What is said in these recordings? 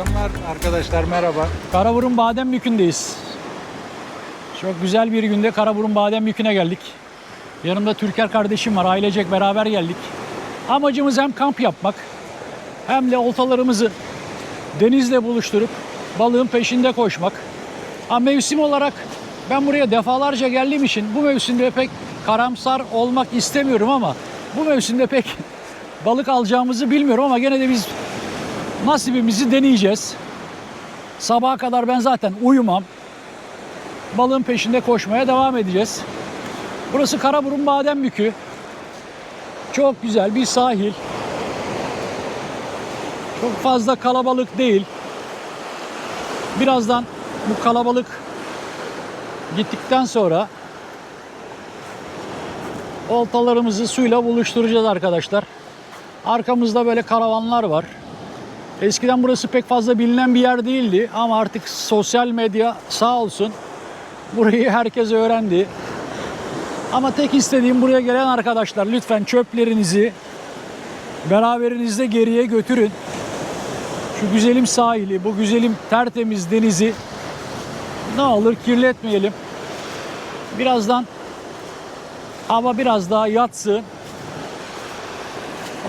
Akşamlar arkadaşlar merhaba. Karaburun Badembükü'ndeyiz. Çok güzel bir günde Karaburun Badembükü'ne geldik. Yanımda Türker kardeşim var. Ailecek beraber geldik. Amacımız hem kamp yapmak hem de oltalarımızı denizle buluşturup balığın peşinde koşmak. Ha, mevsim olarak ben buraya defalarca geldiğim için bu mevsimde pek karamsar olmak istemiyorum ama bu mevsimde pek balık alacağımızı bilmiyorum ama gene de biz nasibimizi deneyeceğiz. Sabaha kadar ben zaten uyumam. Balığın peşinde koşmaya devam edeceğiz. Burası Karaburun Badembükü. Çok güzel bir sahil. Çok fazla kalabalık değil. Birazdan bu kalabalık gittikten sonra oltalarımızı suyla buluşturacağız arkadaşlar. Arkamızda böyle karavanlar var. Eskiden burası pek fazla bilinen bir yer değildi ama artık sosyal medya sağ olsun burayı herkes öğrendi. Ama tek istediğim buraya gelen arkadaşlar lütfen çöplerinizi beraberinizde geriye götürün. Şu güzelim sahili, bu güzelim tertemiz denizi ne olur kirletmeyelim. Birazdan hava biraz daha yatsın.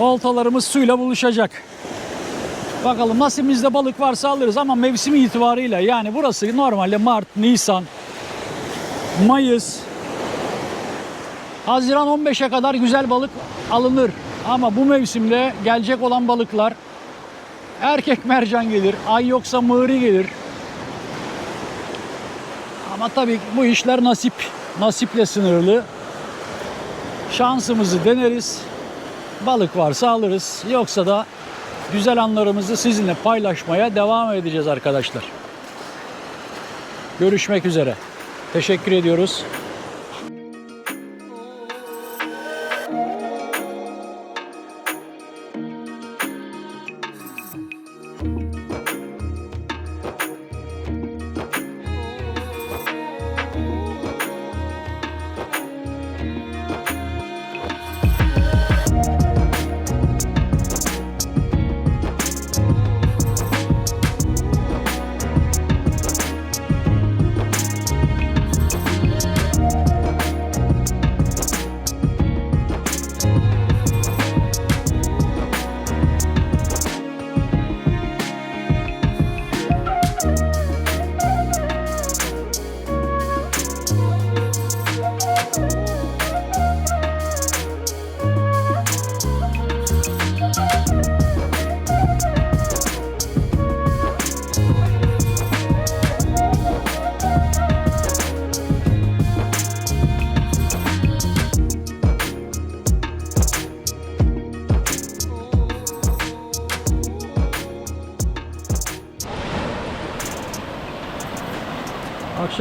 Oltalarımız suyla buluşacak. Bakalım nasibimizde balık varsa alırız ama mevsimi itibarıyla yani burası normalde Mart, Nisan, Mayıs, Haziran 15'e kadar güzel balık alınır. Ama bu mevsimde gelecek olan balıklar erkek mercan gelir, ay yoksa mığri gelir. Ama tabii bu işler nasip, nasiple sınırlı. Şansımızı deneriz. Balık varsa alırız. Yoksa da güzel anlarımızı sizinle paylaşmaya devam edeceğiz arkadaşlar. Görüşmek üzere. Teşekkür ediyoruz.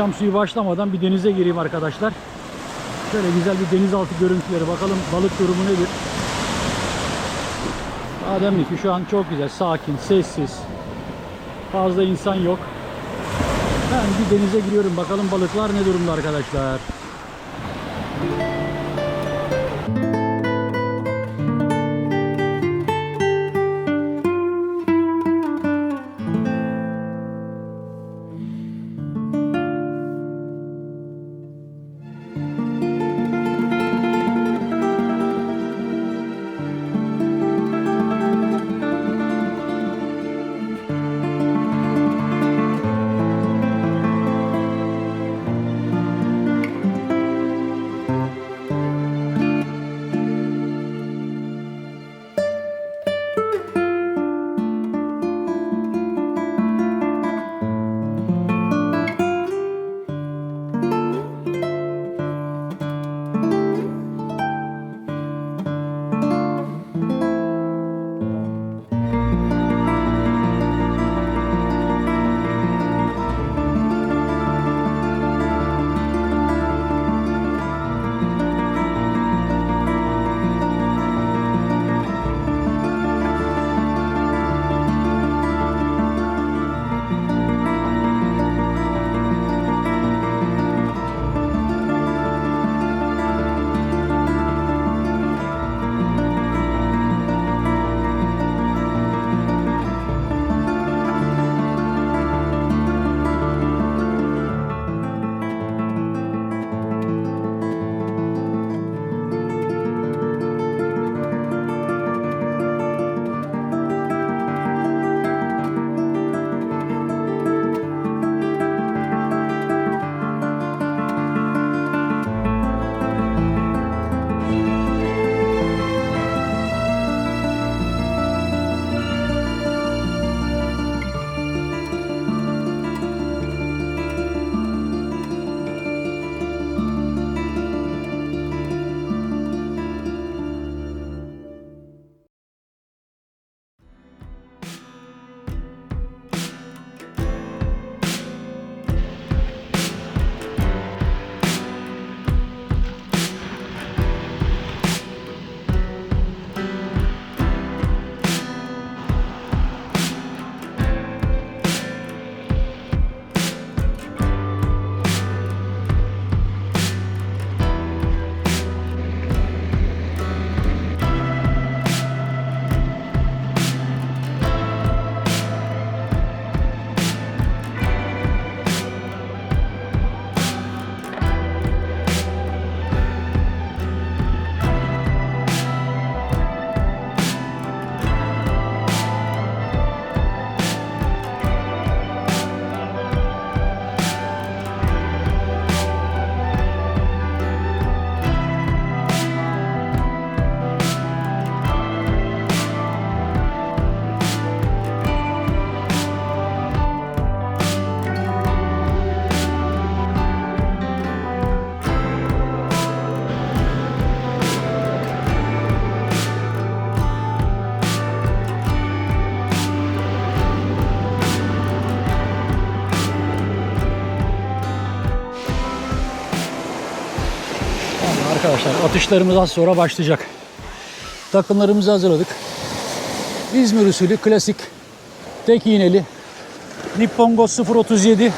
Akşam suyu başlamadan bir denize gireyim arkadaşlar. Şöyle güzel bir denizaltı görüntüleri bakalım balık durumu nedir? Ademli ki şu an çok güzel, sakin, sessiz. Fazla insan yok. Ben bir denize giriyorum bakalım balıklar ne durumda arkadaşlar. Arkadaşlar atışlarımız az sonra başlayacak. Takımlarımızı hazırladık. İzmir usulü klasik tek iğneli Nippon Go 037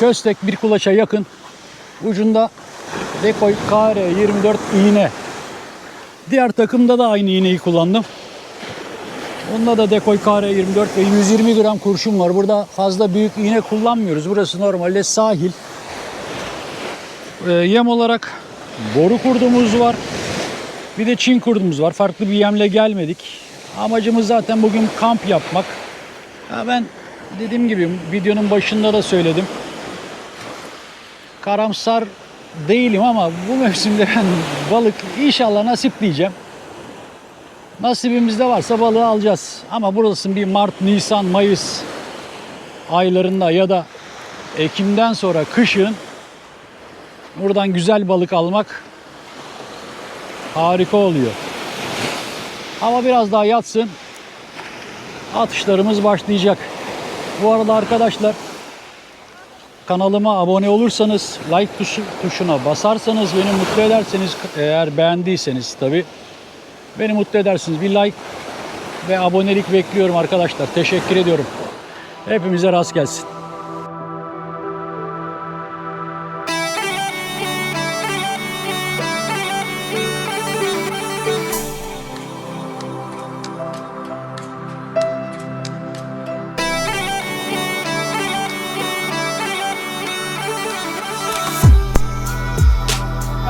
köstek bir kulaça yakın ucunda Decoy KR24 iğne. Diğer takımda da aynı iğneyi kullandım. Onda da Decoy KR24 ve 120 gram kurşun var. Burada fazla büyük iğne kullanmıyoruz. Burası normalde sahil. Ee, yem olarak boru kurdumuz var. Bir de Çin kurdumuz var. Farklı bir yemle gelmedik. Amacımız zaten bugün kamp yapmak. Ya ben dediğim gibi videonun başında da söyledim. Karamsar değilim ama bu mevsimde ben balık inşallah nasip diyeceğim. Nasibimizde varsa balığı alacağız. Ama burası bir Mart, Nisan, Mayıs aylarında ya da Ekim'den sonra kışın buradan güzel balık almak harika oluyor. Ama biraz daha yatsın. Atışlarımız başlayacak. Bu arada arkadaşlar kanalıma abone olursanız, like tuşu, tuşuna basarsanız beni mutlu ederseniz eğer beğendiyseniz tabi beni mutlu edersiniz. Bir like ve abonelik bekliyorum arkadaşlar. Teşekkür ediyorum. Hepimize rast gelsin.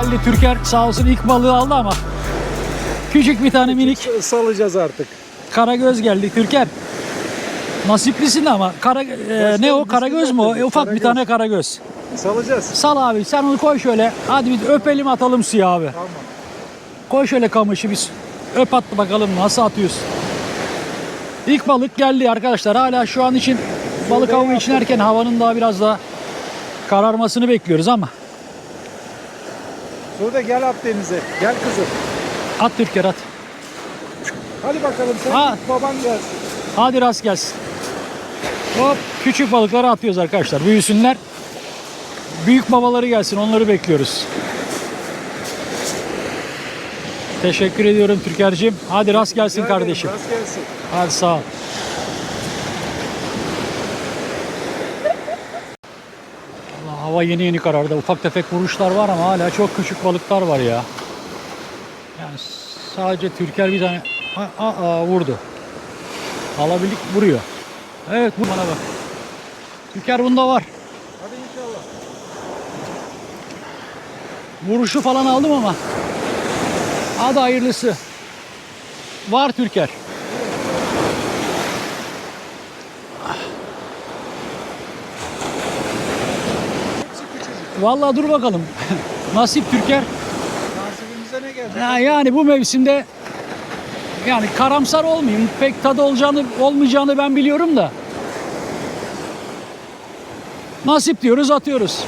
Geldi Türker sağ olsun ilk balığı aldı ama küçük bir tane minik Salacağız artık. karagöz geldi Türker. Nasiplisin ama kara, e, ne o karagöz mü o? E, ufak bir Karagöz. tane karagöz. Salacağız. Sal abi sen onu koy şöyle. Hadi bir öpelim atalım suya abi. Tamam. Koy şöyle kamışı biz. Öp at bakalım nasıl atıyorsun. İlk balık geldi arkadaşlar. Hala şu an için balık avı için erken havanın daha biraz daha kararmasını bekliyoruz ama. Sude gel at denize. Gel kızım. At Türker at. Hadi bakalım sen Ha. git, baban gelsin. Hadi rast gelsin. Hop küçük balıkları atıyoruz arkadaşlar. Büyüsünler. Büyük babaları gelsin onları bekliyoruz. Teşekkür ediyorum Türker'cim. Hadi rast gelsin Rica ederim, kardeşim. Rast gelsin. Hadi sağ ol. Hava yeni yeni karardı. Ufak tefek vuruşlar var ama hala çok küçük balıklar var ya. Yani sadece Türker bir tane aa, aa, vurdu. Alabildik vuruyor. Evet bu bana bak. Türker bunda var. Hadi inşallah. Vuruşu falan aldım ama. Hadi hayırlısı. Var Türker. Vallahi dur bakalım. Nasip Türker. Nasibimize ne gelecek? Ya yani bu mevsimde yani karamsar olmayayım. Pek tadı olacağını olmayacağını ben biliyorum da. Nasip diyoruz atıyoruz.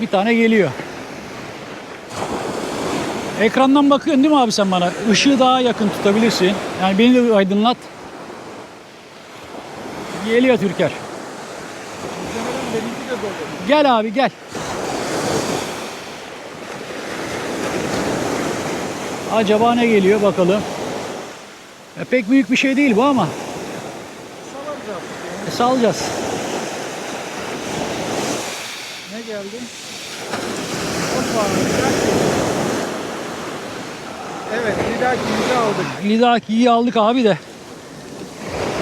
Bir tane geliyor. Ekrandan bakıyorsun değil mi abi sen bana? Işığı daha yakın tutabilirsin. Yani beni de aydınlat. Geliyor Türker. Muhtemelen benimki de dolu. Gel abi gel. Acaba ne geliyor bakalım. E, pek büyük bir şey değil bu ama e, salacağız. Ne geldi? Evet, lidakimizi aldık. Lidaki'yi aldık abi de.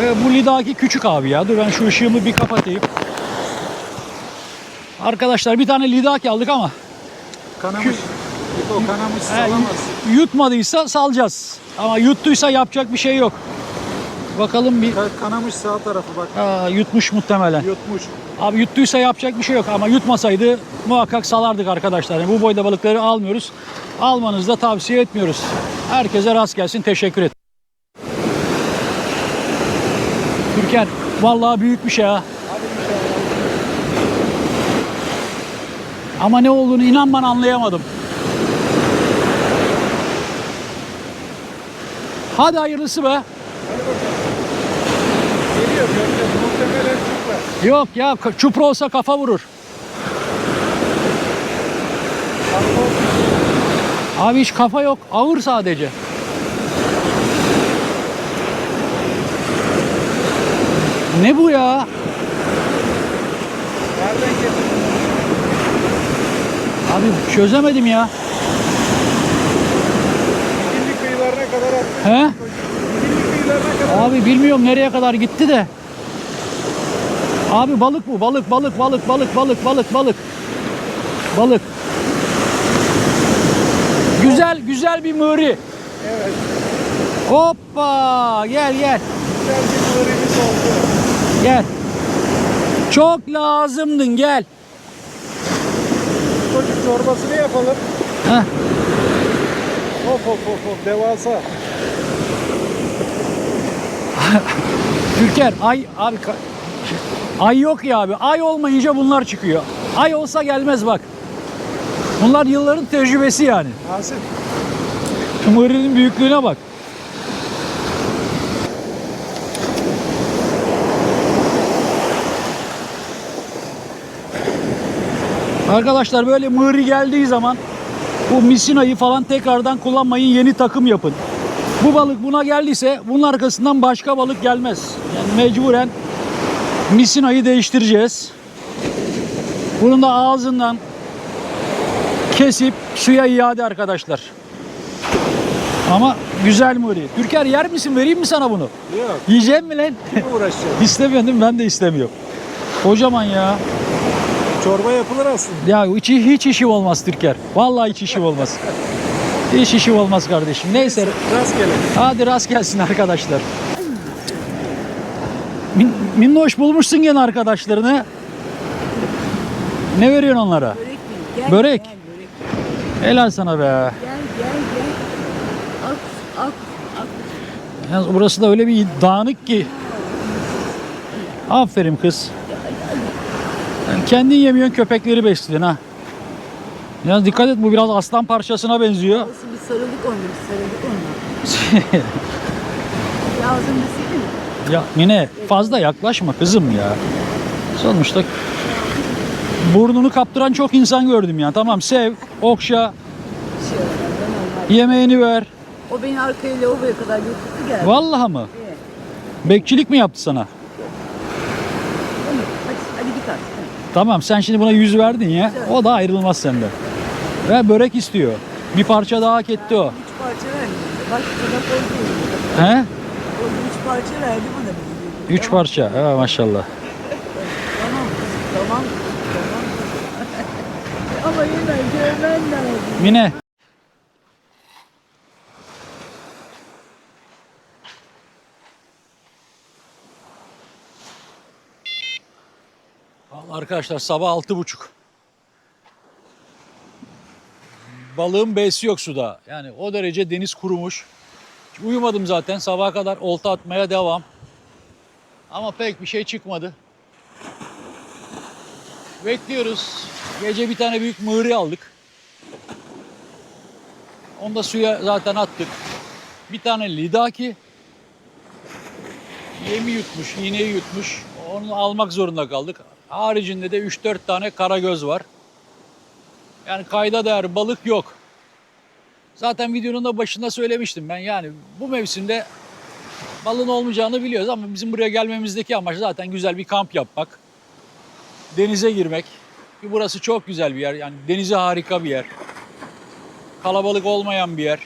E, bu Lidaki küçük abi ya. Dur ben şu ışığımı bir kapatayım. Arkadaşlar bir tane Lidaki aldık ama Kanamış. O kanamış salamaz. yutmadıysa salacağız. Ama yuttuysa yapacak bir şey yok. Bakalım bir Ka- Kanamış sağ tarafı bak. Aa, yutmuş muhtemelen. Yutmuş. Abi yuttuysa yapacak bir şey yok ama yutmasaydı muhakkak salardık arkadaşlar. Yani bu boyda balıkları almıyoruz. Almanızı da tavsiye etmiyoruz. Herkese rast gelsin. Teşekkür et. Türker vallahi büyük bir şey ha. Hadi inşallah. Ama ne olduğunu inan ben anlayamadım. Hadi hayırlısı be. Hadi Geliyor, çupra. Yok ya çupra olsa kafa vurur. Abi hiç kafa yok. Ağır sadece. Ne bu ya? Abi çözemedim ya. Dikilli kıyılarına kadar attı. He? Dikilli kıyılarına kadar Abi bilmiyorum nereye kadar gitti de. Abi balık bu. Balık, balık, balık, balık, balık, balık, balık. Balık. Güzel, güzel bir mığri. Evet. Hoppa! Gel gel. Güzel bir mırımız oldu. Gel. Çok lazımdın gel. Çocuk çorbasını yapalım. Heh. Hop hop hop hop devasa. Türker ay abi ka- ay yok ya abi. Ay olmayınca bunlar çıkıyor. Ay olsa gelmez bak. Bunlar yılların tecrübesi yani. Nasip. Şu büyüklüğüne bak. Arkadaşlar böyle mığri geldiği zaman bu misinayı falan tekrardan kullanmayın yeni takım yapın. Bu balık buna geldiyse bunun arkasından başka balık gelmez. Yani mecburen misinayı değiştireceğiz. Bunun da ağzından kesip suya iade arkadaşlar. Ama güzel mığri. Türker yer misin? Vereyim mi sana bunu? Yok. Yiyeceğim mi lan? İstemiyorsun değil mi? Ben de istemiyorum. Kocaman ya. Çorba yapılır aslında. Ya içi, hiç işim olmaz Türker. Vallahi hiç işim olmaz. Hiç işim olmaz kardeşim. Neyse Rastgele. hadi rast gelsin arkadaşlar. Min, minnoş bulmuşsun gene arkadaşlarını. Ne veriyorsun onlara? Börek mi? Gel, Börek. Gel, börek. Helal sana be. Gel, gel, gel. At, at, at. Yalnız burası da öyle bir dağınık ki. Aferin kız. Yani kendin yemiyorsun köpekleri besliyorsun ha. Yalnız dikkat et bu biraz aslan parçasına benziyor. Olsun bir sarılık onunla, bir sarılık onunla. Lazım bir mi? ya yine fazla yaklaşma kızım ya. Sonuçta burnunu kaptıran çok insan gördüm ya. Tamam sev, okşa, yemeğini ver. O beni arkaya lavaboya kadar götürdü geldi. Vallahi mı? Evet. Bekçilik mi yaptı sana? Tamam, Hadi, hadi git artık. hadi. Tamam sen şimdi buna yüz verdin ya. O da ayrılmaz senden. Ve börek istiyor. Bir parça daha hak etti o. Üç parça verdi. Bak tabak oldu. He? Oldu üç parça verdi bana. Üç Tamam, parça. Ha, maşallah. Tamam, tamam, tamam. Ama hemen görmen lazım. Mine. Vallahi Arkadaşlar sabah altı buçuk. Balığın besi yok suda. Yani o derece deniz kurumuş. Uyumadım zaten. Sabaha kadar olta atmaya devam. Ama pek bir şey çıkmadı. Bekliyoruz. Gece bir tane büyük mığri aldık. Onu da suya zaten attık. Bir tane lidaki yemi yutmuş, iğneyi yutmuş. Onu almak zorunda kaldık. Haricinde de 3-4 tane karagöz var. Yani kayda değer balık yok. Zaten videonun da başında söylemiştim ben yani bu mevsimde balığın olmayacağını biliyoruz ama bizim buraya gelmemizdeki amaç zaten güzel bir kamp yapmak. Denize girmek. Ki burası çok güzel bir yer yani denize harika bir yer kalabalık olmayan bir yer.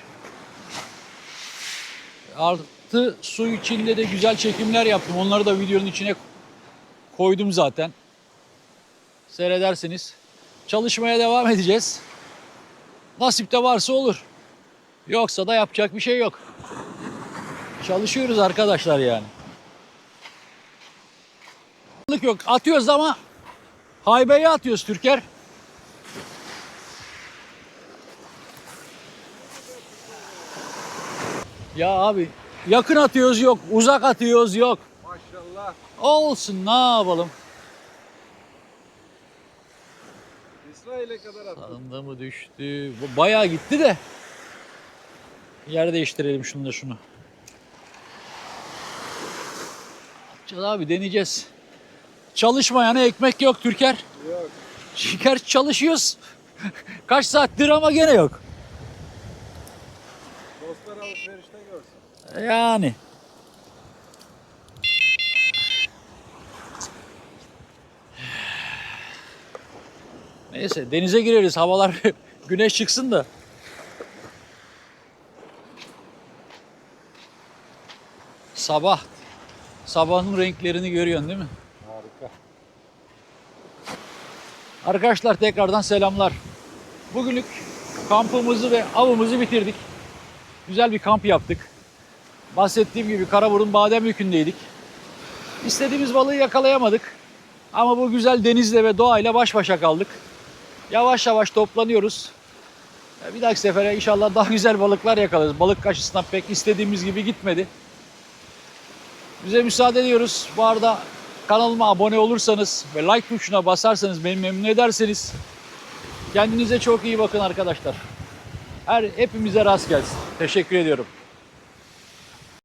Artı su içinde de güzel çekimler yaptım. Onları da videonun içine koydum zaten. Seyredersiniz. Çalışmaya devam edeceğiz. Nasipte varsa olur. Yoksa da yapacak bir şey yok. Çalışıyoruz arkadaşlar yani. Yok atıyoruz ama haybeye atıyoruz Türker. Ya abi yakın atıyoruz yok, uzak atıyoruz yok. Maşallah. Olsun ne yapalım. İsrail'e kadar attı. Sağında mı düştü? Bu Bayağı gitti de. Yer değiştirelim şunu da şunu. Yapacağız abi deneyeceğiz. Çalışmayana ekmek yok Türker. Yok. Şeker çalışıyoruz. Kaç saattir ama gene yok. Dostlar alışverişte görsün. Yani. Neyse denize gireriz. Havalar güneş çıksın da. Sabah. Sabahın renklerini görüyorsun değil mi? Harika. Arkadaşlar tekrardan selamlar. Bugünlük kampımızı ve avımızı bitirdik. Güzel bir kamp yaptık. Bahsettiğim gibi Karaburun Badem Yükü'ndeydik. İstediğimiz balığı yakalayamadık. Ama bu güzel denizle ve doğayla baş başa kaldık. Yavaş yavaş toplanıyoruz. Bir dahaki sefere inşallah daha güzel balıklar yakalarız. Balık açısından pek istediğimiz gibi gitmedi. Bize müsaade ediyoruz. Bu arada kanalıma abone olursanız ve like tuşuna basarsanız beni memnun ederseniz kendinize çok iyi bakın arkadaşlar. Her hepimize rast gelsin. Teşekkür ediyorum.